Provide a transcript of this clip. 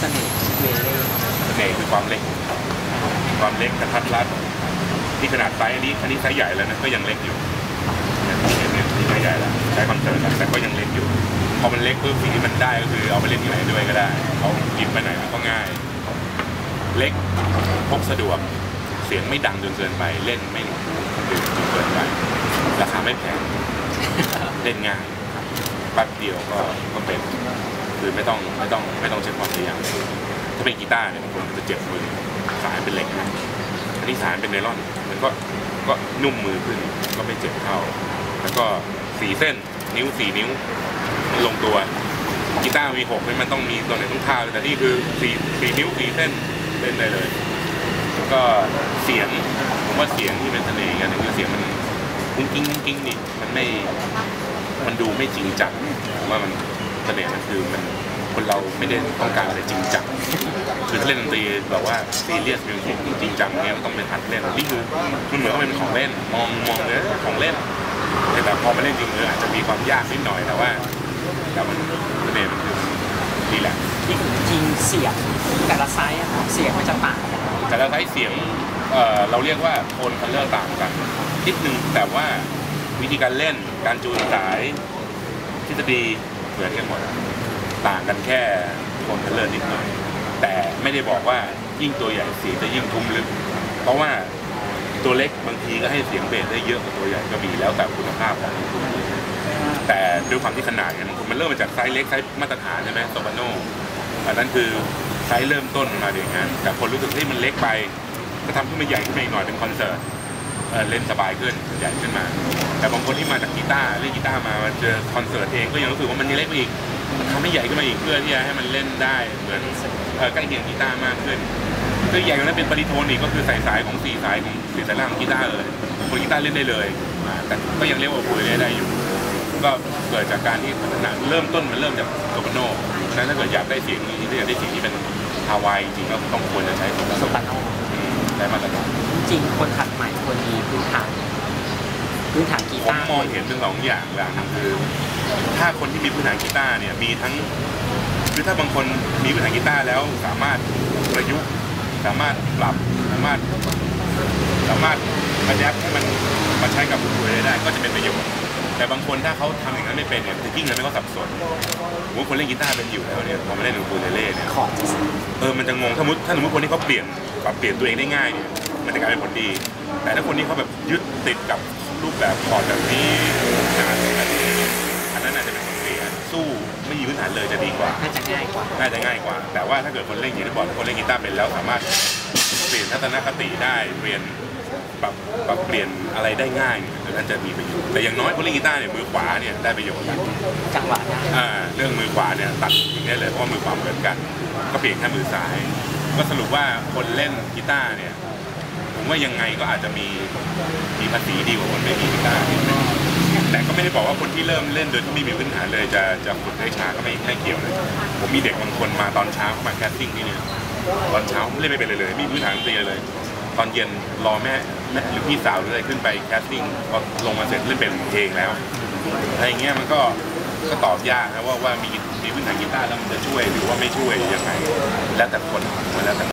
เสน่ห์เวเล่เสน่ห์คือความเล็ก ความเล็กกระทัดรัดที่ขนาดไซส์อันนี้อันนี้ไซส์ใหญ่แล้วนะก็ยังเล็กอยู่เนี่ยเนี่ยเนี่ยนี่ไซส์ใหญ่แล้วใช้คอนเสิร์ตแล้วแต่ก็ยังเล็กอยู่พอมันเล็กปุ๊บสิ่งที่มันได้ก็คือเอาไปเล่นที่ไหนด้วยก็ได้เอาหยิบไปไหนก็ง่าย เล็กพกสะดวกเสียงไม่ดังจนเกินไปเล่นไม่ดึกจนเกินไปราคาไม่แพงเล่นง่ายแป๊บเดียวก็ก็เป็น คือไม่ต้องไม่ต้องไม่ต้องใช้ความพยายามถ้าเป็นกีตาร์เนี่ยบางคนมันจะเจ็บมือสายเป็นเหล็กนะอันนี้สายเป็นไนลอนมันก็ก็นุ่มมือขึ้นก็ไม่เจ็บเท่า แล้วก็สีเส้นนิ้วสี่นิ้วมันลงตัวกีตาร์มีหกมันต้องมีตัวไหนต้องท่าแต่นี่คือสี่สี่นิ้วสี่เส้นเล่นได้เลยแล้วก็เสียงผมว่าเสียงที่เป็นเสน่ห์อย่างนึงคือเสียงมันกุ้งกิ้งกุ้งกิ้งนี่มันไม่มันดูไม่จริงจังว่ามัน เสน่ห์มันคือมันคนเราไม่ได้ต้องการอะไรจริงจังคือถ้าเล่นดนตรีแบบว่าซีเรียสมิวสิกจริงจังเนี้ยมันต้องเป็นหัดเล่นนี่คือมันเหมือนว่าเป็นของเล่นมองมองเลยของเล่นแต่พอมาเล่นจริงเลยอาจจะมีความยากนิดหน่อยแต่ว่าแต่มันเสน่ห์มันคือดีแหละที่จริงเสียงแต่ละไซส์อะครับเสียงมันจะต่างกันแต่เราใช้เสียงเอ่อเราเรียกว่าโทนคัลเลอร์ต่างกันนิดนึงแต่ว่าวิธีการเล่นการจูนสายทฤษฎี เหมือนกันหมดต่างกันแค่โทนคัลเลอร์นิดหน่อย แต่ไม่ได้บอกว่ายิ่งตัวใหญ่เสียงจะยิ่งทุ้มลึก เพราะว่าตัวเล็กบางทีก็ให้เสียงเบสได้เยอะกว่าตัวใหญ่ก็มีแล้วแต่คุณภาพของทุ้มลึกแต่ด้วยความที่ขนาดเนี่ยบางคนมันเริ่มมาจากไซส์เล็กไซส์มาตรฐานใช่ไหมโซบาโนอันนั้นคือไซส์เริ่มต้นมาอย่างนั้นแต่คนรู้สึกที่มันเล็กไปก็ทำขึ้นมาใหญ่ขึ้นมาอีกหน่อยเป็นคอนเสิร์ต เเล่นสบายขึ้นใหญ่ขึ้นมา แต่บางคนที่มาจากกีตาร์เล่นกีตาร์มามาเจอคอนเสิร์ตเองก็ยังรู้สึกว่ามันยังเล็กไปอีกมันทำให้ใหญ่ขึ้นมาอีกเพื่อที่จะให้มันเล่นได้เหมือนใกล้เคียงกีตาร์มากขึ้นคือใหญ่กว่านั้นเป็นบริโทนอีกก็คือสายสายของสี่สายของสี่สายล่างของกีตาร์เลยคนกีตาร์เล่นได้เลยอ่าแต่ก็ยังเรียกว่าคุยได้อยู่ ก็เกิดจากการที่พัฒนาเริ่มต้นมันเริ่มจากโซปาโนฉะนั้นถ้าเกิดอยากได้เสียงนี้ถ้าอยากได้เสียงที่เป็นฮาวายจริงก็ต้องควรจะใช้โซปาราโน ได้มาตรฐานจริงๆคนหัดใหม่ควรมีพื้นฐานพื้นฐานกีผมตาร์มองเห็นทั้งสองอย่างอย่างหนึ่งคือ ถ้าคนที่มีพื้นฐานกีตาร์เนี่ยมีทั้งคือถ้าบางคนมีพื้นฐานกีตาร์แล้วสามารถประยุกต์สามารถปรับสามารถ สามารถอัดแอปให้มันมาใช้กับผู้ได้ได้ ก็จะเป็นประโยชน์แต่บางคนถ้าเขาทำอย่างนั้นไม่เป็นเนี่ยจะยิ่งเลยไม่ก็สับสนผมว่าคนเล่นกีตาร์เป็นอยู่แล้วเนี่ยพอมาเล่นอูคูเลเล่เนี่ย ขอร์ดจะสั้นเออ มันจะงง ถ้ามุดถ้าสมมติคนที่เขาเปลี่ยน ปรับเปลี่ยนตัวเองได้ง่ายเนี่ยมันจะกลายเป็นผลดี แต่ถ้าคนที่เขาแบบยึดติดกับรูปแบบคอร์ดแบบนี้นานแบบนี้อันนั้นน่าจะเป็นผลเสียสู้ไม่มีพื้นฐานเลยจะดีกว่า น่าจะง่ายกว่า น่าจะง่ายกว่า แต่ว่าถ้าเกิดคนเล่นกีตาร์บอร์ดคนเล่นกีตาร์เป็นแล้วสามารถเปลี่ยนทัศนคติได้เปลี่ยนปรับปรับเปลี่ยนอะไรได้ง่ายเนี่ยนั่นจะมีประโยชน์แต่อย่างน้อยคนเล่นกีตาร์เนี่ยมือขวาเนี่ยได้ประโยชน์จังหวะได้อ่าเรื่องมือขวาเนี่ยตัดทิ้งได้เลยเพราะว่ามือขวาเหมือนกัน ก็เปลี่ยนแค่มือซ้าย ก็สรุปว่าคนเล่นกีตาร์เนี่ยผมว่ายังไงก็อาจจะมีมีภาษีดีกว่าคนไม่มีกีตาร์แต่ก็ไม่ได้บอกว่าคนที่เริ่มเล่นโดยที่ไม่มีพื้นฐานเลยจะจะฝึกได้ช้าก็ไม่ไม่เกี่ยวเลยผมมีเด็กบางคนมาตอนเช้ามาแคสติ้งที่เนี่ยตอนเช้าเล่นไม่เป็นเลยเลยไม่มีพื้นฐานดนตรีเลย ตอนเย็นรอแม่แม่หรือพี่สาวหรืออะไรขึ้นไปแคสติ้งพอลงมาเสร็จเล่นเป็นเพลงแล้วอะไรเงี้ยมันก็ก็ตอบยากนะว่าว่ามี มีพื้นฐานกีตาร์แล้วมันจะช่วยหรือว่าไม่ช่วยยังไงแล้วแต่คนแล้วแต่